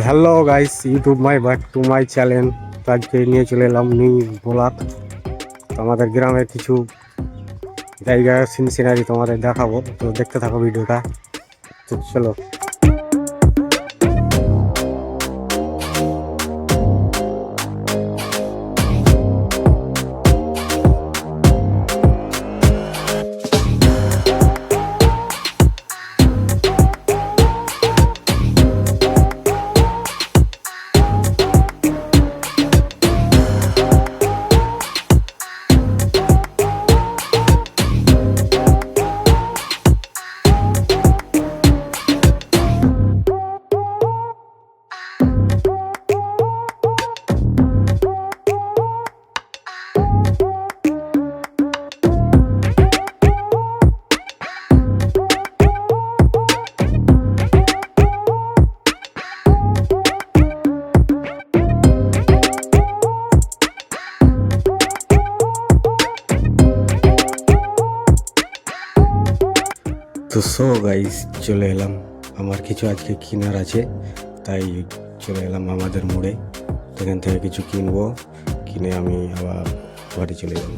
Hello guys YouTube my back to my channel আজকে নিয়ে চলে এলাম নিউ ব্লক আমাদের গ্রামের কিছু জায়গা, সিন সিনারি তোমাদের দেখাবো। তো দেখতে থাকো ভিডিওটা। তো চলো। তো সো গাইস চলে এলাম। আমার কিছু আজকে কেনার আছে, তাই চলে এলাম আমাদের মোড়ে। সেখান থেকে কিছু কিনবো, কিনে আমি আবার বাড়ি চলে যাব।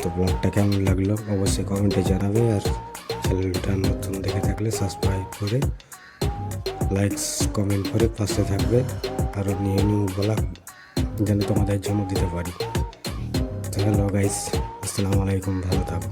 তো ব্লগটা কেমন লাগল অবশ্যই কমেন্টে জানাবে, আর চ্যানেলটা নতুন দেখে থাকলে সাবস্ক্রাইব করে লাইকস কমেন্ট করে পাশে থাকবে। আরও নিয়ে নিউ ব্লগ যেন তোমাদের জন্য দিতে পারি। তো হ্যালো গাইস আসসালামু আলাইকুম, ভালো থাকো।